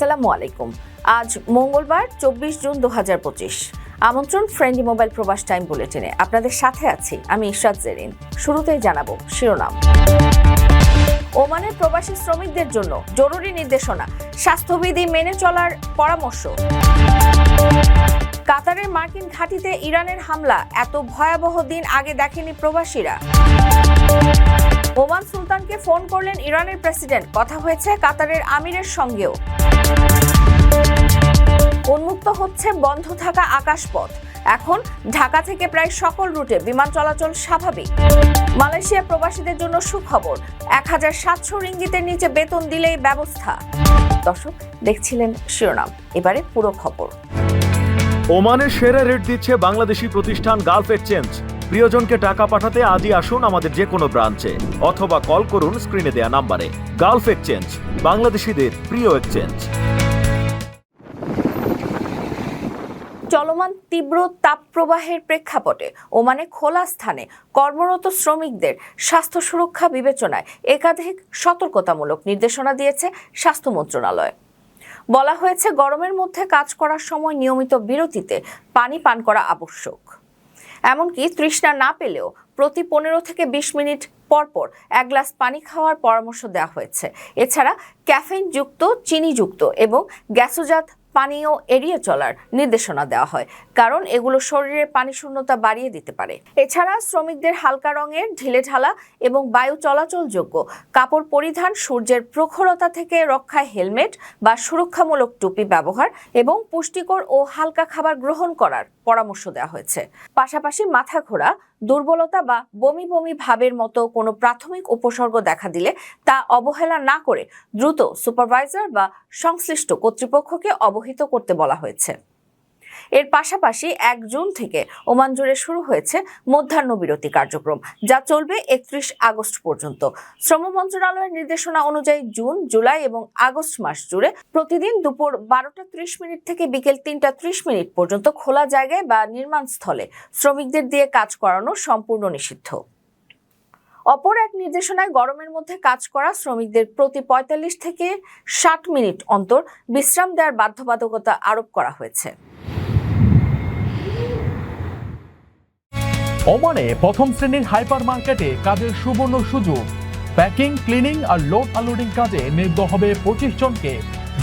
আসসালামু আলাইকুম। আজ মঙ্গলবার, চব্বিশ জুন দু আমন্ত্রণ ফ্রেন্ডলি মোবাইল প্রবাস টাইম বুলেটিনে। আপনাদের সাথে আছি আমি ইশরাত জেরিন। শুরুতেই জানাব শিরোনাম। ওমানের প্রবাসী শ্রমিকদের জন্য জরুরি নির্দেশনা। স্বাস্থ্যবিধি মেনে চলার পরামর্শ। কাতারের মার্কিন ঘাঁটিতে ইরানের হামলা। এত ভয়াবহ দিন আগে দেখেনি প্রবাসীরা। ওমান সুলতানকে ফোন করলেন ইরানের প্রেসিডেন্ট। কথা হয়েছে কাতারের আমিরের সঙ্গেও। উন্মুক্ত হচ্ছে বন্ধ থাকা আকাশপথ। এখন ঢাকা থেকে প্রায় সকল রুটে বিমান চলাচল স্বাভাবিক। মালয়েশিয়া প্রবাসীদের জন্য সুখবর, এক হাজার সাতশো রিঙ্গিতের নিচে বেতন দিলেই ব্যবস্থা। দর্শক, দেখছিলেন শিরোনাম, এবারে পুরো খবর। ওমানের সেরা রেট দিচ্ছে বাংলাদেশি প্রতিষ্ঠান গালফ এক্সচেঞ্জ। প্রিয়জনকে টাকা পাঠাতে আজই আসুন আমাদের যে কোনো ব্রাঞ্চে, অথবা কল করুন স্ক্রিনে দেয়া নাম্বারে। গালফ এক্সচেঞ্জ, বাংলাদেশিদের প্রিয় এক্সচেঞ্জ। চলমান তীব্র তাপপ্রবাহের প্রেক্ষাপটে ওমানে খোলা স্থানে কর্মরত শ্রমিকদের স্বাস্থ্য সুরক্ষা বিবেচনায় একাধিক সতর্কতামূলক নির্দেশনা দিয়েছে স্বাস্থ্য মন্ত্রণালয়। বলা হয়েছে, গরমের মধ্যে কাজ করার সময় নিয়মিত বিরতিতে পানি পান করা আবশ্যক। এমনকি তৃষ্ণা না পেলেও প্রতি পনেরো থেকে বিশ মিনিট পরপর এক গ্লাস পানি খাওয়ার পরামর্শ দেওয়া হয়েছে। এছাড়া ক্যাফেইনযুক্ত, চিনিযুক্ত এবং গ্যাসোজাত পানীয় এড়িয়ে চলার নির্দেশনা দেওয়া হয়, কারণ এগুলো শরীরে পানি শূন্যতা বাড়িয়ে দিতে পারে। এছাড়া শ্রমিকদের হালকা রঙের ঢিলেঢালা এবং বায়ু চলাচলযোগ্য কাপড় পরিধান সূর্যের প্রখরতা থেকে রক্ষায় হেলমেট বা সুরক্ষামূলক টুপি ব্যবহার এবং পুষ্টিকর ও হালকা খাবার গ্রহণ করার পরামর্শ দেওয়া হয়েছে। পাশাপাশি মাথা ঘোরা দুর্বলতা বা বমি বমি ভাবের মতো কোনো প্রাথমিক উপসর্গ দেখা দিলে তা অবহেলা না করে দ্রুত সুপারভাইজার বা সংশ্লিষ্ট কর্তৃপক্ষকে অবহিত করতে বলা হয়েছে। এর পাশাপাশি এক জুন থেকে ওমান জুড়ে শুরু হয়েছে মধ্যাহ্ন বিরতি কার্যক্রম, যা চলবে একত্রিশ আগস্ট পর্যন্ত। শ্রম মন্ত্রণালয়ের নির্দেশনা অনুযায়ী জুন, জুলাই এবং আগস্ট মাস জুড়ে প্রতিদিন দুপুর বারোটা ত্রিশ মিনিট থেকে বিকেল তিনটা ত্রিশ মিনিট পর্যন্ত খোলা জায়গায় বা নির্মাণ স্থলে শ্রমিকদের দিয়ে কাজ করানো সম্পূর্ণ নিষিদ্ধ। অপর এক নির্দেশনায় গরমের মধ্যে কাজ করা শ্রমিকদের প্রতি পঁয়তাল্লিশ থেকে ষাট মিনিট অন্তর বিশ্রাম দেওয়ার বাধ্যবাধকতা আরোপ করা হয়েছে। ওমানে প্রথম শ্রেণির হাইপার মার্কেটে কাজের সুবর্ণ সুযোগ। প্যাকিং, ক্লিনিং আর লোড আনলোডিং কাজে নিয়োগ হবে পঁচিশ জনকে।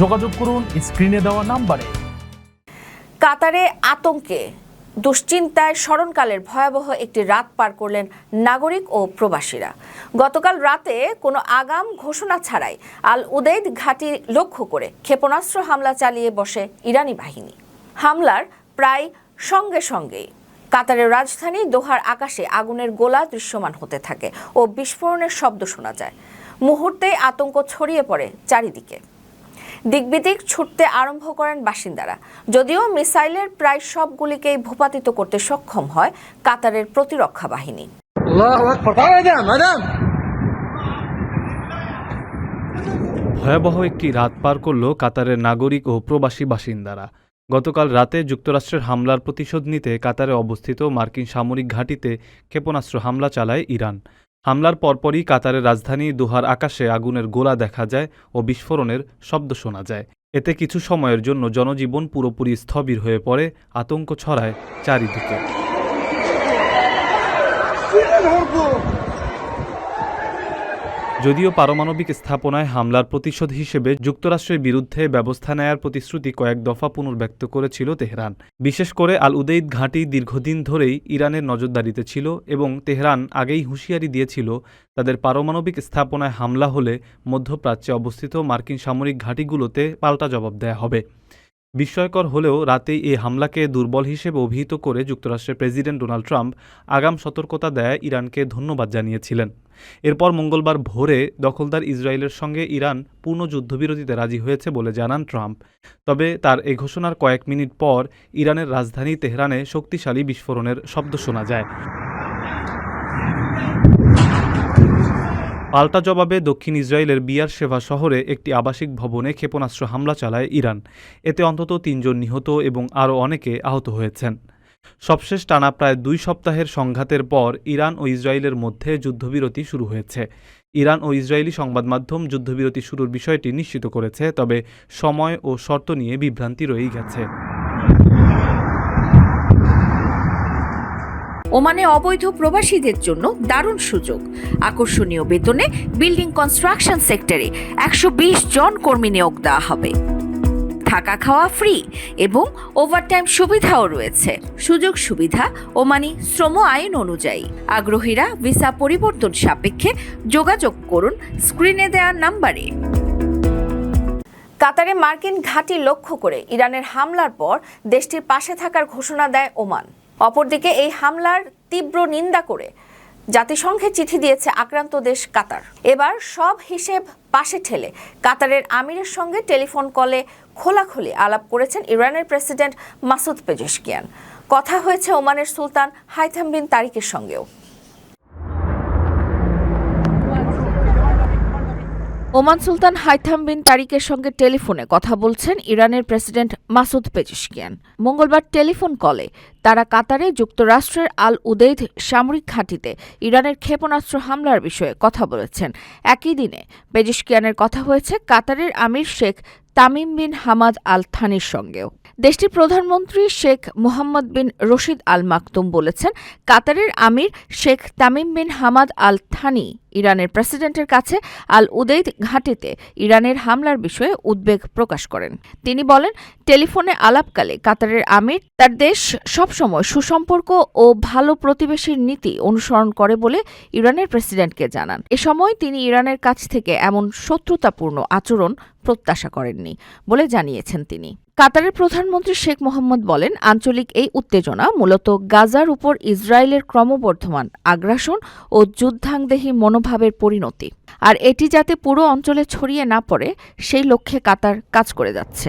যোগাযোগ করুন স্ক্রিনে দেওয়া নাম্বারে। কাতারে আতঙ্কে। দুশ্চিন্তায় স্মরণকালের ভয়াবহ একটি রাত পার করলেন নাগরিক ও প্রবাসীরা। গতকাল রাতে কোনো আগাম ঘোষণা ছাড়াই আল উদেদ ঘাঁটি লক্ষ্য করে ক্ষেপণাস্ত্র হামলা চালিয়ে বসে ইরানি বাহিনী। হামলার প্রায় সঙ্গে সঙ্গেই কাতারের রাজধানী দোহার আকাশে আগুনের গোলা দৃশ্যমান হতে থাকে ও বিস্ফোরণের শব্দ শোনা যায়। মুহূর্তে আতঙ্ক ছড়িয়ে পড়ে চারিদিকে। দিকবিদিক ছুটতে আরম্ভ করেন বাসিন্দারা। যদিও মিসাইলের প্রায় সবগুলিকেই ভূপাতিত করতে সক্ষম হয় কাতারের প্রতিরক্ষা বাহিনী। ভয়াবহ একটি রাত পার করল কাতারের নাগরিক ও প্রবাসী বাসিন্দারা। গতকাল রাতে যুক্তরাষ্ট্রের হামলার প্রতিশোধ নিতে কাতারে অবস্থিত মার্কিন সামরিক ঘাঁটিতে ক্ষেপণাস্ত্র হামলা চালায় ইরান। হামলার পরপরই কাতারের রাজধানী দোহার আকাশে আগুনের গোলা দেখা যায় ও বিস্ফোরণের শব্দ শোনা যায়। এতে কিছু সময়ের জন্য জনজীবন পুরোপুরি স্থবির হয়ে পড়ে, আতঙ্ক ছড়ায় চারিদিকে। যদিও পারমাণবিক স্থাপনায় হামলার প্রতিশোধ হিসেবে যুক্তরাষ্ট্রের বিরুদ্ধে ব্যবস্থা নেয়ার প্রতিশ্রুতি কয়েক দফা পুনর্ব্যক্ত করেছিল তেহরান। বিশেষ করে আল উদেইদ ঘাঁটি দীর্ঘদিন ধরেই ইরানের নজরদারিতে ছিল এবং তেহরান আগেই হুঁশিয়ারি দিয়েছিল, তাদের পারমাণবিক স্থাপনায় হামলা হলে মধ্যপ্রাচ্যে অবস্থিত মার্কিন সামরিক ঘাঁটিগুলোতে পাল্টা জবাব দেয়া হবে। বিস্ময়কর হলেও রাতেই এই হামলাকে দুর্বল হিসেবে অভিহিত করে যুক্তরাষ্ট্রের প্রেসিডেন্ট ডোনাল্ড ট্রাম্প আগাম সতর্কতা দেয় ইরানকে ধন্যবাদ জানিয়েছিলেন। এরপর মঙ্গলবার ভোরে দখলদার ইসরায়েলের সঙ্গে ইরান পূর্ণ যুদ্ধবিরতিতে রাজি হয়েছে বলে জানান ট্রাম্প। তবে তার এ ঘোষণার কয়েক মিনিট পর ইরানের রাজধানী তেহরানে শক্তিশালী বিস্ফোরণের শব্দ শোনা যায়। পাল্টা জবাবে দক্ষিণ ইসরায়েলের বিয়ার সেভা শহরে একটি আবাসিক ভবনে ক্ষেপণাস্ত্র হামলা চালায় ইরান। এতে অন্তত তিনজন নিহত এবং আরও অনেকে আহত হয়েছেন। সবশেষ টানা প্রায় দুই সপ্তাহের সংঘাতের পর ইরান ও ইসরায়েলের মধ্যে যুদ্ধবিরতি শুরু হয়েছে। ইরান ও ইসরায়েলি সংবাদ মাধ্যম যুদ্ধবিরতি শুরুর বিষয়টি নিশ্চিত করেছে, তবে সময় ও শর্ত নিয়ে বিভ্রান্তি রয়েই গেছে। ওমানে অবৈধ প্রবাসীদের জন্য দারুণ সুযোগ। আকর্ষণীয় বেতনে বিল্ডিং কনস্ট্রাকশন সেক্টরে একশো বিশ জন কর্মী নিয়োগ দেওয়া হবে। থাকা খাওয়া ফ্রি এবং ওভারটাইম সুবিধাও রয়েছে। সুযোগ সুবিধা ওমানি শ্রম আইন অনুযায়ী। আগ্রহীরা ভিসা পরিবর্তন সাপেক্ষে যোগাযোগ করুন, স্ক্রিনে দেওয়া নাম্বারে। কাতারে মার্কিন ঘাঁটি লক্ষ্য করে ইরানের হামলার পর দেশটির পাশে থাকার ঘোষণা দেয় ওমান। অপরদিকে এই হামলার তীব্র নিন্দা করে জাতিসংঘে চিঠি দিয়েছে আক্রান্ত দেশ কাতার। এবার সব হিসেব পাশে ঠেলে কাতারের আমিরের সঙ্গে টেলিফোন কলে খোলাখুলি আলাপ করেছেন ইরানের প্রেসিডেন্ট মাসুদ পেজেশকিয়ান। কথা হয়েছে ওমানের সুলতান হাইথাম বিন তারিকের সঙ্গেও। ওমান সুলতান হাইথাম বিন তারিকের সঙ্গে টেলিফোনে কথা বলছেন ইরানের প্রেসিডেন্ট মাসুদ পেজিশকিয়ান। মঙ্গলবার টেলিফোন কলে তারা কাতারে যুক্তরাষ্ট্রের আল উদেইদ সামরিক ঘাঁটিতে ইরানের ক্ষেপণাস্ত্র হামলার বিষয়ে কথা বলেছেন। একই দিনে পেজিশকিয়ানের কথা হয়েছে কাতারের আমির Sheikh Tamim bin Hamad al থানির সঙ্গেও। দেশটির প্রধানমন্ত্রী শেখ মোহাম্মদ বিন রশিদ আল মাকতুম বলেছেন, কাতারের আমির Sheikh Tamim bin Hamad Al Thani ইরানের প্রেসিডেন্টের কাছে আল উদেইদ ঘাঁটিতে ইরানের হামলার বিষয়ে উদ্বেগ প্রকাশ করেন। তিনি বলেন, টেলিফোনে আলাপকালে কাতারের আমির তার দেশ সবসময় সুসম্পর্ক ও ভালো প্রতিবেশীর নীতি অনুসরণ করে বলে ইরানের প্রেসিডেন্টকে জানান। এ সময় তিনি ইরানের কাছ থেকে এমন শত্রুতাপূর্ণ আচরণ প্রত্যাশা করেননি বলে জানিয়েছেন তিনি। কাতারের প্রধানমন্ত্রী শেখ মোহাম্মদ বলেন, আঞ্চলিক এই উত্তেজনা মূলত গাজার উপর ইসরায়েলের ক্রমবর্ধমান আগ্রাসন ও যুদ্ধাংদেহী মনোভাবের পরিণতি। আর এটি যাতে পুরো অঞ্চলে ছড়িয়ে না পড়ে, সেই লক্ষ্যে কাতার কাজ করে যাচ্ছে।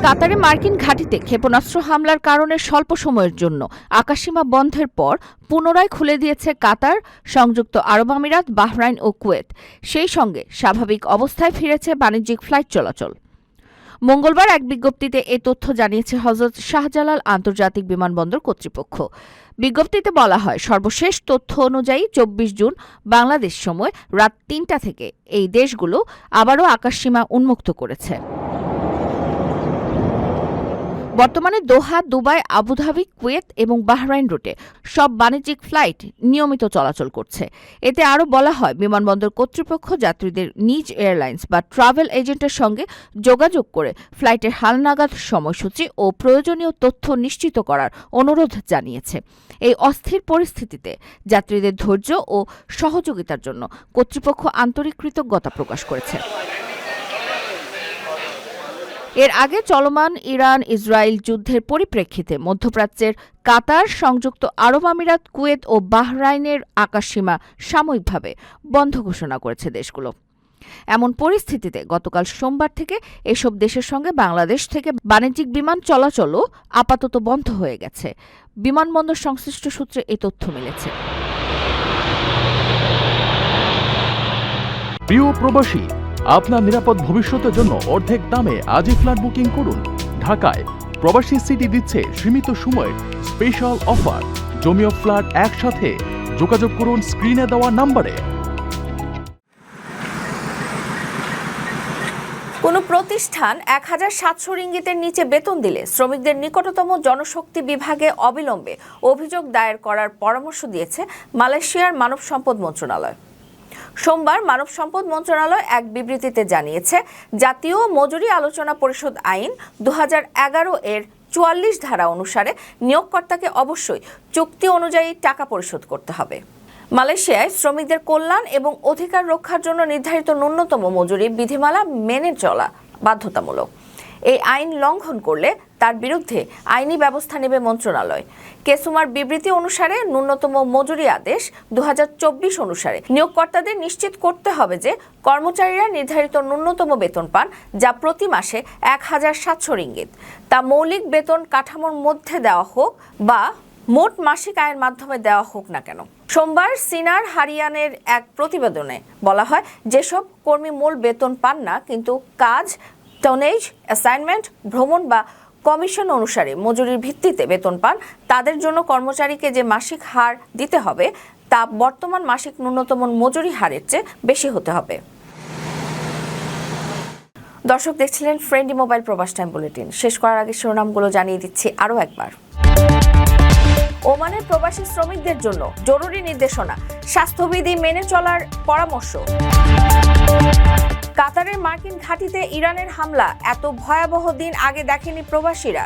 কাতারে মার্কিন ঘাঁটিতে ক্ষেপণাস্ত্র হামলার কারণে স্বল্প সময়ের জন্য আকাশসীমা বন্ধের পর পুনরায় খুলে দিয়েছে কাতার, সংযুক্ত আরব আমিরাত, বাহরাইন ও কুয়েত। সেই সঙ্গে স্বাভাবিক অবস্থায় ফিরেছে বাণিজ্যিক ফ্লাইট চলাচল। মঙ্গলবার এক বিজ্ঞপ্তিতে এ তথ্য জানিয়েছে হজরত শাহজালাল আন্তর্জাতিক বিমানবন্দর কর্তৃপক্ষ। বিজ্ঞপ্তিতে বলা হয়, সর্বশেষ তথ্য অনুযায়ী চব্বিশ জুন বাংলাদেশ সময় রাত তিনটা থেকে এই দেশগুলো আবারও আকাশসীমা উন্মুক্ত করেছে। বর্তমানে Doha, Dubai, Abu Dhabi, Kuwait এবং বাহরাইন রুটে সব বাণিজ্যিক ফ্লাইট নিয়মিত চলাচল করছে। এতে আরও বলা হয়, বিমানবন্দর কর্তৃপক্ষ যাত্রীদের নিজ এয়ারলাইন্স বা ট্রাভেল এজেন্টের সঙ্গে যোগাযোগ করে ফ্লাইটের হালনাগাদ সময়সূচি ও প্রয়োজনীয় তথ্য নিশ্চিত করার অনুরোধ জানিয়েছে। এই অস্থির পরিস্থিতিতে যাত্রীদের ধৈর্য ও সহযোগিতার জন্য কর্তৃপক্ষ আন্তরিক কৃতজ্ঞতা প্রকাশ করেছে। এর আগে চলমান ইরান ইসরায়েল যুদ্ধের পরিপ্রেক্ষিতে মধ্যপ্রাচ্যের কাতার, সংযুক্ত আরব আমিরাত, কুয়েত ও বাহরাইনের আকাশসীমা সাময়িকভাবে বন্ধ ঘোষণা করেছে দেশগুলো। এমন পরিস্থিতিতে গতকাল সোমবার থেকে এসব দেশের সঙ্গে বাংলাদেশ থেকে বাণিজ্যিক বিমান চলাচলও আপাতত বন্ধ হয়ে গেছে। বিমানবন্দর সংশ্লিষ্ট সূত্রে এই তথ্য মিলেছে। প্রিয় প্রবাসী আপনার নিরাপদ ভবিষ্যতের জন্য অর্ধেক দামে আজই ফ্ল্যাট বুকিং করুন। ঢাকায় প্রবাসী সিটি দিচ্ছে সীমিত সময়ের স্পেশাল অফার। জমিও ফ্ল্যাট একসাথে যোগাযোগ করুন স্ক্রিনে দেওয়া নাম্বারে। কোনো প্রতিষ্ঠান এক হাজার সাতশো রিঙ্গিতের নিচে বেতন দিলে শ্রমিকদের নিকটতম জনশক্তি বিভাগে অবিলম্বে অভিযোগ দায়ের করার পরামর্শ দিয়েছে মালয়েশিয়ার মানব সম্পদ মন্ত্রণালয়। সোমবার মানব সম্পদ মন্ত্রণালয় এক বিবৃতিতে জানিয়েছে, জাতীয় মজুরি আলোচনা পরিষদ আইন দু হাজার এগারো এর চুয়াল্লিশ ধারা অনুসারে নিয়োগকর্তাকে অবশ্যই চুক্তি অনুযায়ী টাকা পরিশোধ করতে হবে। মালয়েশিয়ায় শ্রমিকদের কল্যাণ এবং অধিকার রক্ষার জন্য নির্ধারিত ন্যূনতম মজুরি বিধিমালা মেনে চলা বাধ্যতামূলক। এই আইন লঙ্ঘন করলে তার বিরুদ্ধে আইনি ব্যবস্থা নেবে মন্ত্রণালয়। কেসুমার বিবৃতি অনুসারে ন্যূনতম মজুরি আদেশ দু হাজার চব্বিশ অনুসারে। নিয়োগকর্তাদের নিশ্চিত করতে হবে যে কর্মচারীরা নির্ধারিত ন্যূনতম বেতন পান, যা প্রতি মাসে এক হাজার সাতশো রিঙ্গিত। তা মৌলিক বেতন কাঠামোর মধ্যে দেওয়া হোক বা মোট মাসিক আয়ের মাধ্যমে দেওয়া হোক না কেন। সোমবার সিনার হারিয়ানের এক প্রতিবেদনে বলা হয়, যেসব কর্মী মূল বেতন পান না, কিন্তু কাজ, টনেজ, অ্যাসাইনমেন্ট, ভ্রমণ বা কমিশন অনুসারে মজুরির ভিত্তিতে বেতন পান। তাদের জন্য কর্মচারীকে যে মাসিক হার দিতে হবে, তা বর্তমান মাসিক ন্যূনতম মজুরি হারের চেয়ে বেশি হতে হবে। দর্শক, দেখছিলেন Friendi mobile Probash time bulletin. শেষ করার আগে শিরোনামগুলো জানিয়ে দিচ্ছি আরও একবার। ওমানের প্রবাসী শ্রমিকদের জন্য জরুরি নির্দেশনা, স্বাস্থ্যবিধি মেনে চলার পরামর্শ। কাতারের মার্কিন ঘাঁটিতে ইরানের হামলা। এত ভয়াবহ দিন আগে দেখেনি প্রবাসীরা।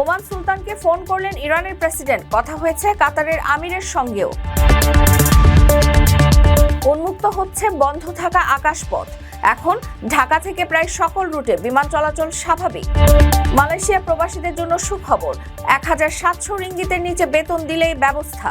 ওমান সুলতানকে ফোন করলেন ইরানের প্রেসিডেন্ট। কথা হয়েছে কাতারের আমিরের সঙ্গেও। উন্মুক্ত হচ্ছে বন্ধ থাকা আকাশপথ। এখন ঢাকা থেকে প্রায় সকল রুটে বিমান চলাচল স্বাভাবিক। মালয়েশিয়া প্রবাসীদের জন্য সুখবর। এক হাজার সাতশো রিঙ্গিতের নিচে বেতন দিলেই ব্যবস্থা।